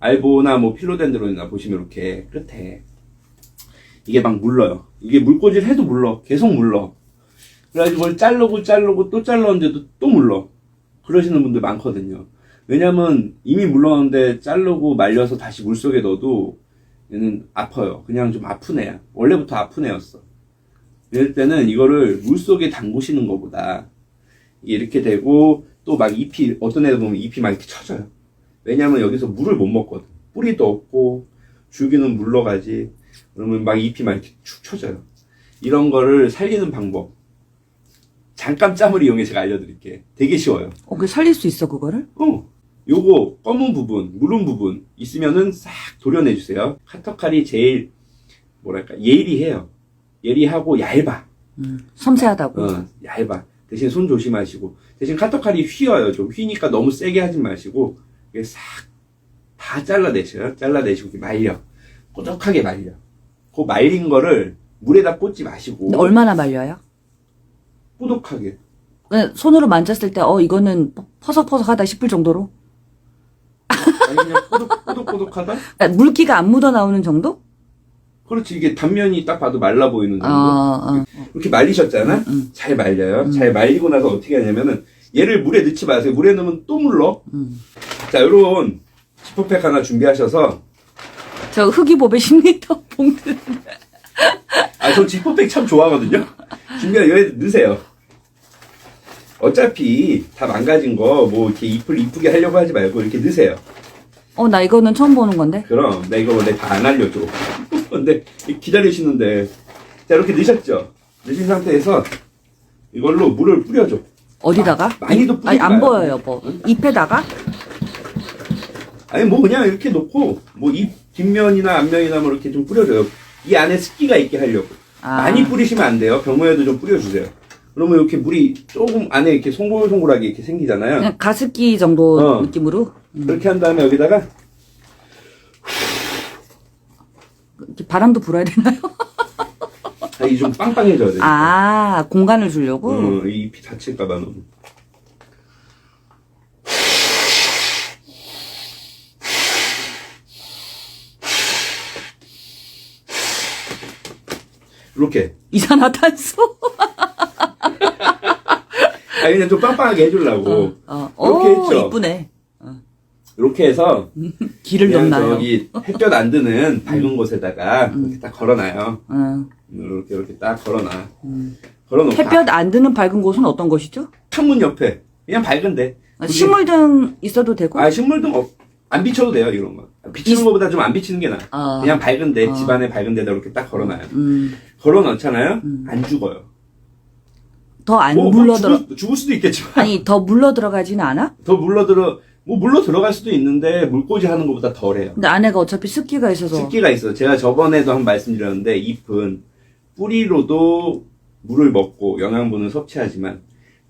알보나 뭐 필로덴드론이나 보시면 이렇게 끝에 이게 막 물러요. 이게 물꽂이를 해도 물러. 계속 물러. 그래가지고 뭘 자르고 자르고 또 잘랐는데도 또 물러. 그러시는 분들 많거든요. 왜냐면 이미 물렀는데 자르고 말려서 다시 물속에 넣어도 얘는 아파요. 그냥 좀 아픈 애야. 원래부터 아픈 애였어. 이럴 때는 이거를 물속에 담그시는 것보다 이렇게 되고 또 막 잎이 어떤 애들 보면 잎이 막 이렇게 쳐져요. 왜냐면 여기서 물을 못 먹거든. 뿌리도 없고 줄기는 물러가지. 그러면 막 잎이 막 이렇게 축 쳐져요. 이런 거를 살리는 방법. 잠깐 짬을 이용해 제가 알려드릴게. 되게 쉬워요. 어, 그 살릴 수 있어, 그거를? 어, 요거 검은 부분, 무른 부분 있으면은 싹 도려내 주세요. 카터칼이 제일 뭐랄까 예리해요. 예리하고 얇아. 음, 섬세하다고. 어, 얇아. 대신 손 조심하시고 대신 카터칼이 휘어요. 좀 휘니까 너무 세게 하지 마시고 싹 다 잘라내셔요. 잘라내시고 말려. 꼬독하게 말려. 그 말린 거를 물에다 꽂지 마시고 얼마나 말려요? 꼬독하게. 그냥 손으로 만졌을 때, 어, 이거는 퍼석퍼석하다 싶을 정도로? 아니 그냥 꼬독 꼬독꼬독하다. 아, 물기가 안 묻어 나오는 정도? 그렇지 이게 단면이 딱 봐도 말라 보이는 정도. 어, 어. 이렇게 말리셨잖아? 음. 잘 말려요. 잘 말리고 나서 어떻게 하냐면은 얘를 물에 넣지 마세요. 물에 넣으면 또 물러. 음. 자, 요런 지퍼팩 하나 준비하셔서 저 흑이보배 10리터 봉투. 아, 저 지퍼팩 참 좋아하거든요. 준비하 여기 넣으세요. 어차피 다 망가진 거 뭐 이렇게 잎을 이쁘게 하려고 하지 말고 이렇게 넣으세요. 어, 나 이거는 처음 보는 건데. 그럼 나 이거 원래 다안 알려줘. 근데 기다리시는데 자 이렇게 넣으셨죠? 넣으신 상태에서 이걸로 물을 뿌려줘. 어디다가? 아, 많이도 아니, 뿌리지 안 마요. 보여요, 여보. 잎에다가? 아니 뭐 그냥 이렇게 놓고 뭐 이 뒷면이나 앞면이나 뭐 이렇게 좀 뿌려줘요. 이 안에 습기가 있게 하려고. 아. 많이 뿌리시면 안 돼요. 병모에도 좀 뿌려주세요. 그러면 이렇게 물이 조금 안에 이렇게 송골송골하게 이렇게 생기잖아요. 그냥 가습기 정도 어. 느낌으로? 그렇게 한 다음에 여기다가 이렇게 바람도 불어야 되나요? 아, 이좀 빵빵해져야 돼요. 아, 공간을 주려고? 어, 이 잎이 다칠까봐 너무. 이렇게. 이산화탄소? 아 그냥 좀 빵빵하게 해주려고. 어, 이렇게 오, 했죠. 이쁘네. 이렇게 해서 길을 그냥 넣나요? 저기 햇볕 안 드는 밝은 곳에다가 이렇게 딱 걸어놔요. 응. 이렇게 이렇게 딱 걸어놔. 걸어놓고 햇볕 안 드는 밝은 곳은 어떤 곳이죠? 창문 옆에 그냥 밝은데. 아, 식물등 있어도 되고? 아 식물등 없, 안 비춰도 돼요 이런 거. 비치는 있- 것보다 좀 안 비치는 게 나아. 아. 그냥 밝은데 집안에 밝은 데다 이렇게 딱 걸어놔요. 음, 걸어놓잖아요. 안 죽어요. 더 안 뭐, 물러 들어. 죽을, 죽을 수도 있겠지만 아니, 더 물러 들어가지는 않아? 더 물러 들어 뭐 물러 들어갈 수도 있는데 물꽂이 하는 것보다 덜해요. 근데 안에가 어차피 습기가 있어서. 습기가 있어. 제가 저번에도 한번 말씀드렸는데 잎은 뿌리로도 물을 먹고 영양분을 섭취하지만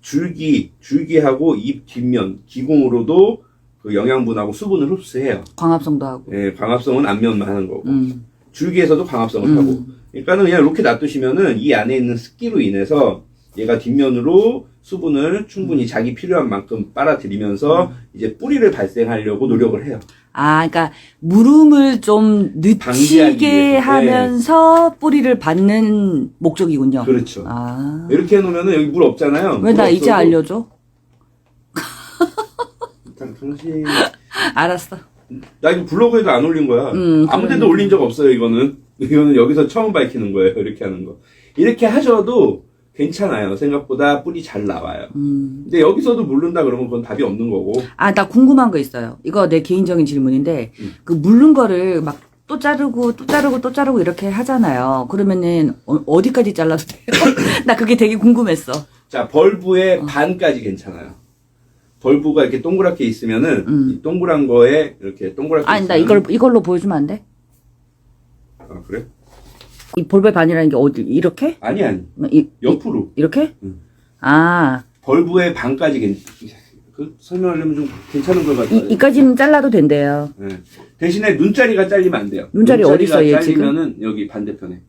줄기, 줄기하고 잎 뒷면, 기공으로도 그 영양분하고 수분을 흡수해요. 광합성도 하고. 예, 광합성은 앞면만 하는 거고 음. 줄기에서도 광합성을 음. 하고. 그러니까는 그냥 이렇게 놔두시면은 이 안에 있는 습기로 인해서 얘가 뒷면으로 수분을 충분히 자기 필요한 만큼 빨아들이면서 음. 이제 뿌리를 발생하려고 노력을 해요. 아, 그러니까 물음을 좀 방지하기 위해서. 네. 하면서 뿌리를 받는 목적이군요. 그렇죠. 아. 이렇게 해놓으면은 여기 물 없잖아요. 왜나물 이제 없어도 알려줘? 당- 당신 알았어. 나 이거 블로그에도 안 올린 거야. 음, 아무데도 그러네. 올린 적 없어요. 이거는 이거는 여기서 처음 밝히는 거예요. 이렇게 하는 거. 이렇게 하셔도 괜찮아요. 생각보다 뿌리 잘 나와요. 음. 근데 여기서도 물른다 그러면 그건 답이 없는 거고. 아, 나 궁금한 거 있어요. 이거 내 개인적인 질문인데, 음. 그 물른 거를 막 또 자르고, 또 자르고, 또 자르고 이렇게 하잖아요. 그러면은, 어, 디까지 잘라도 돼요? 나 그게 되게 궁금했어. 자 벌브의 반까지 괜찮아요. 벌브가 이렇게 동그랗게 있으면은 음. 이 동그란 거에 이렇게 동그랗게 아니, 나 있으면은- 이걸, 이걸로 보여주면 안 돼? 아 그래? 이 볼배 반이라는 게 어디, 이렇게? 아니 아니 이, 이, 옆으로 이렇게? 음. 아, 벌브의 반까지 괜. 그 설명하려면 좀 괜찮은 걸 이, 같아요. 이까지는 잘라도 된대요. 네. 대신에 눈자리가 잘리면 안 돼요. 눈자리 어디 있어, 얘 잘리면은 여기 반대편에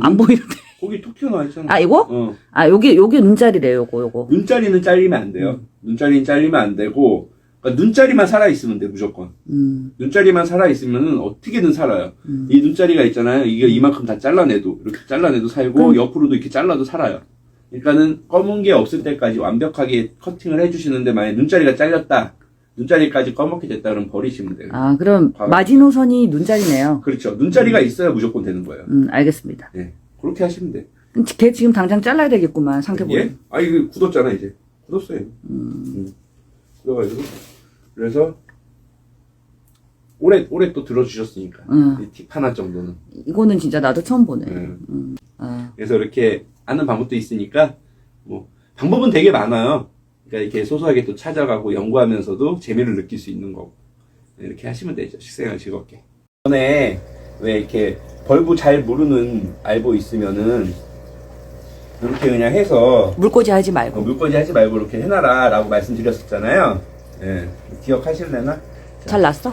안 보이는데. 거기 톡 튀어나와 있잖아. 아, 이거? 어. 아, 여기, 여기 눈자리래요, 요거, 요거. 눈자리는 잘리면 안 음. 돼요. 눈자리는 잘리면 안 되고 그러니까 눈자리만 살아있으면 돼, 무조건. 음, 눈자리만 살아있으면 어떻게든 살아요. 음. 이 눈자리가 있잖아요. 이게 이만큼 다 잘라내도, 이렇게 잘라내도 살고, 그럼- 옆으로도 이렇게 잘라도 살아요. 그러니까는 검은 게 없을 때까지 완벽하게 커팅을 해주시는데, 만약에 눈자리가 잘렸다, 눈자리까지 검게 됐다 그러면 버리시면 돼요. 아, 그럼 봐봐. 마지노선이 눈자리네요. 그렇죠. 눈자리가 있어야 무조건 되는 거예요. 음, 알겠습니다. 예. 그렇게 하시면 돼. 걔 지금 당장 잘라야 되겠구만, 상태보니. 예? 아, 이거 굳었잖아, 이제. 굳었어요. 음. 굳어가지고. 그래서, 오래, 오래 또 들어주셨으니까. 음. 이팁 하나 정도는. 이거는 진짜 나도 처음 보네. 예. 아, 그래서 이렇게 하는 방법도 있으니까, 뭐, 방법은 되게 많아요. 그러니까 이렇게 소소하게 또 찾아가고 연구하면서도 재미를 느낄 수 있는 거고. 네, 이렇게 하시면 되죠. 식생활 즐겁게. 전에 왜 이렇게 벌브 잘 모르는 알보 있으면은, 이렇게 그냥 해서 물꽂이 하지 어, 말고. 물꽂이 하지 말고 이렇게 해놔라 라고 말씀드렸었잖아요. 예. 기억하실래나? 잘 났어?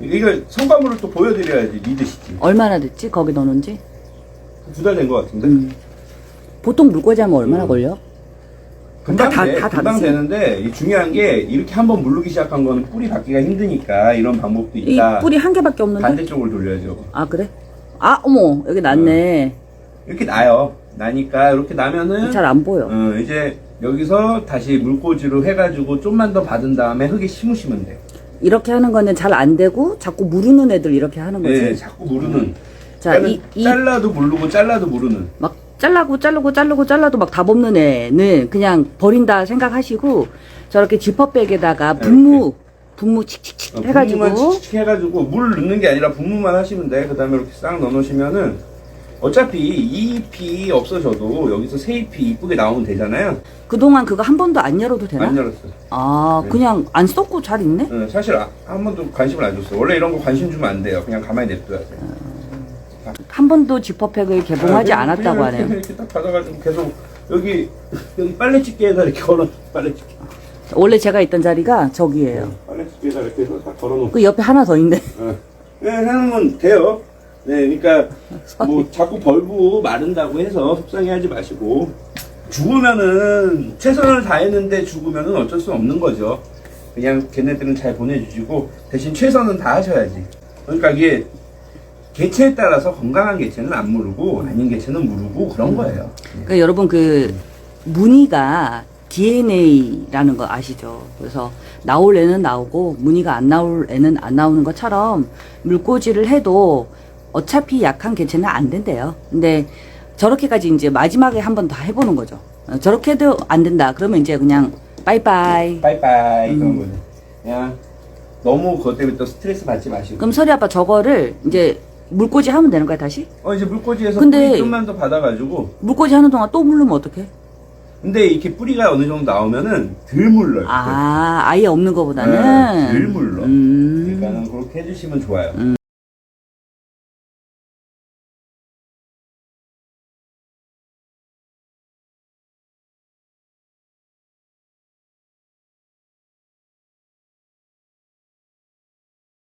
이거 성과물을 또 보여드려야지 믿으시지. 얼마나 됐지? 거기 넣는 지? 두 달 된 것 같은데? 음. 보통 물꽂이 하면 얼마나 음. 걸려? 금방 다- 돼. 다 금방? 되는데 이 중요한 게 이렇게 한번 물르기 시작한 거는 뿌리 받기가 힘드니까 이런 방법도 이 있다. 뿌리 한 개밖에 없는데? 반대쪽을 돌려야죠. 아, 그래? 아, 어머, 여기 났네. 이렇게 나요. 나니까 이렇게 나면은 잘 안 보여. 어, 이제 여기서 다시 물꽂이로 해가지고 좀만 더 받은 다음에 흙에 심으시면 돼. 이렇게 하는 거는 잘 안 되고 자꾸 무르는 애들 이렇게 하는 거지. 네, 자꾸 무르는. 자, 그러니까는 이, 이, 잘라도 무르고 잘라도 무르는. 막 잘라고 자르고 자르고 잘라도 막 답 없는 애는 그냥 버린다 생각하시고 저렇게 지퍼백에다가 분무, 분무 칙칙칙 어, 해가지고 분무만 칙칙 해가지고 물 넣는 게 아니라 분무만 하시면 돼. 그 다음에 이렇게 싹 넣어놓으시면은 어차피 이 잎이 없어져도 여기서 새 잎이 이쁘게 나오면 되잖아요. 그동안 그거 한 번도 안 열어도 되나? 안 열었어. 아, 네. 그냥 안 썼고 잘 있네? 응, 사실 아- 한 번도 관심을 안 줬어. 원래 이런 거 관심 주면 안 돼요. 그냥 가만히 냅둬야 돼. 한 번도 지퍼백을 개봉하지 아, 않았다고 그냥 하네요. 이렇게, 딱 받아가지고 계속 여기 여기 빨래 집게에다 이렇게 걸어 빨래 집게. 원래 제가 있던 자리가 저기예요. 빨래 집게에다 이렇게 해서 딱 걸어놓고. 그 옆에 하나 더 있네. 어. 네, 하는 건 돼요. 네, 그러니까 뭐 자꾸 벌고 마른다고 해서 속상해하지 마시고 죽으면은 최선을 다했는데 죽으면은 어쩔 수 없는 거죠. 그냥 걔네들은 잘 보내주시고 대신 최선은 다 하셔야지. 그러니까 이게 개체에 따라서 건강한 개체는 안 무르고 아닌 개체는 무르고 그런 거예요. 그러니까 여러분 그 무늬가 DNA라는 거 아시죠? 그래서 나올 애는 나오고 무늬가 안 나올 애는 안 나오는 것처럼 물꽂이를 해도 어차피 약한 개체는 안 된대요. 근데 저렇게까지 이제 마지막에 한번더 해보는 거죠. 어, 저렇게 해도 안 된다. 그러면 이제 그냥 빠이빠이. 빠이빠이 그런 거죠. 그냥 너무 그것 때문에 또 스트레스 받지 마시고. 그럼 서리 아빠 저거를 이제 물꽂이 하면 되는 거야 다시? 어 이제 물꽂이에서 근데- 뿌리 좀만 더 받아가지고 물꽂이 하는 동안 또 물르면 어떡해? 근데 이렇게 뿌리가 어느 정도 나오면은 덜 물러요. 아 아예 없는 거보다는 네, 덜 물러. 음. 그러니까는 그렇게 해주시면 좋아요. 음.